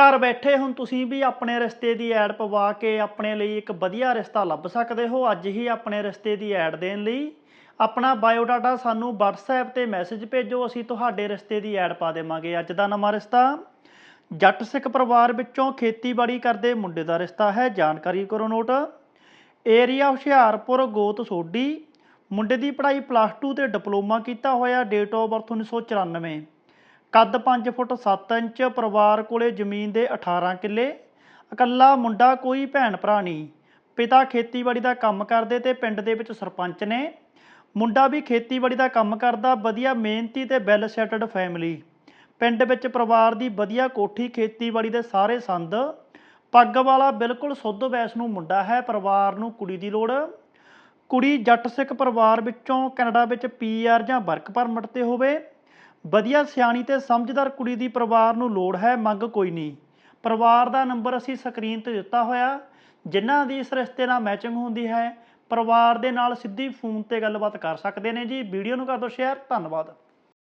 ਘਰ ਬੈਠੇ ਹੁਣ ਤੁਸੀਂ ਵੀ ਆਪਣੇ ਰਿਸ਼ਤੇ ਦੀ ਐਡ ਪਵਾ ਕੇ ਆਪਣੇ ਲਈ ਇੱਕ ਵਧੀਆ ਰਿਸ਼ਤਾ ਲੱਭ ਸਕਦੇ ਹੋ। ਅੱਜ ਹੀ ਆਪਣੇ ਰਿਸ਼ਤੇ ਦੀ ਐਡ ਦੇਣ ਲਈ ਆਪਣਾ ਬਾਇਓਡਾਟਾ ਸਾਨੂੰ WhatsApp ਤੇ ਮੈਸੇਜ ਭੇਜੋ, ਅਸੀਂ ਤੁਹਾਡੇ ਰਿਸ਼ਤੇ ਦੀ ਐਡ ਪਾ ਦੇਵਾਂਗੇ। ਅੱਜ ਦਾ ਨਵਾਂ ਰਿਸ਼ਤਾ ਜੱਟ ਸਿੱਖ ਪਰਿਵਾਰ ਵਿੱਚੋਂ ਖੇਤੀਬਾੜੀ ਕਰਦੇ ਮੁੰਡੇ ਦਾ ਰਿਸ਼ਤਾ ਹੈ। ਜਾਣਕਾਰੀ ਕਰੋ ਨੋਟ ਏਰੀਆ ਹੁਸ਼ਿਆਰਪੁਰ, ਗੋਤ ਸੋਢੀ। ਮੁੰਡੇ ਦੀ ਪੜ੍ਹਾਈ ਪਲੱਸ 2 ਤੇ ਡਿਪਲੋਮਾ ਕੀਤਾ ਹੋਇਆ ਡੇਟ ਆਫ ਬਰਥ 1994 ਕੱਦ 5 ਫੁੱਟ 7 ਇੰਚ, ਪਰਿਵਾਰ ਕੋਲੇ ਜ਼ਮੀਨ ਦੇ 18 ਕਿੱਲੇ, ਇਕੱਲਾ ਮੁੰਡਾ ਕੋਈ ਭੈਣ ਭਰਾ ਨਹੀਂ। ਪਿਤਾ ਖੇਤੀਬਾੜੀ ਦਾ ਕੰਮ ਕਰਦੇ ਤੇ ਪਿੰਡ ਦੇ ਵਿੱਚ ਸਰਪੰਚ ਨੇ। ਮੁੰਡਾ ਵੀ ਖੇਤੀਬਾੜੀ ਦਾ ਕੰਮ ਕਰਦਾ, ਵਧੀਆ ਮਿਹਨਤੀ ਤੇ ਵੈਲ ਸੈਟਲਡ ਫੈਮਿਲੀ ਪਿੰਡ ਵਿੱਚ ਪਰਿਵਾਰ ਦੀ ਵਧੀਆ ਕੋਠੀ, ਖੇਤੀਬਾੜੀ ਦੇ ਸਾਰੇ ਸੰਦ। ਪੱਗ ਵਾਲਾ ਬਿਲਕੁਲ ਸੁੱਧ ਵੈਸ ਨੂੰ ਮੁੰਡਾ ਹੈ, ਪਰਿਵਾਰ ਨੂੰ ਕੁੜੀ ਦੀ ਲੋੜ। ਕੁੜੀ ਜੱਟ ਸਿੱਖ ਪਰਿਵਾਰ ਵਿੱਚੋਂ ਕੈਨੇਡਾ ਵਿੱਚ ਪੀਆਰ ਜਾਂ ਵਰਕ ਪਰਮਿਟ ਤੇ ਹੋਵੇ। ਵਧੀਆ ਸਿਆਣੀ ਤੇ ਸਮਝਦਾਰ ਕੁੜੀ ਦੀ ਪਰਿਵਾਰ ਨੂੰ ਲੋੜ ਹੈ, ਮੰਗ ਕੋਈ ਨਹੀਂ। ਪਰਿਵਾਰ ਦਾ ਨੰਬਰ ਅਸੀਂ ਸਕਰੀਨ ਤੇ ਦਿੱਤਾ ਹੋਇਆ। ਜਿਨ੍ਹਾਂ ਦੀ ਇਸ ਰਿਸ਼ਤੇ ਨਾਲ ਮੈਚਿੰਗ ਹੁੰਦੀ ਹੈ, ਪਰਿਵਾਰ ਦੇ ਨਾਲ ਸਿੱਧੀ ਫੋਨ ਤੇ ਗੱਲਬਾਤ ਕਰ ਸਕਦੇ ਨੇ ਜੀ। ਵੀਡੀਓ ਨੂੰ ਕਰ ਦਿਓ ਸ਼ੇਅਰ ਧੰਨਵਾਦ।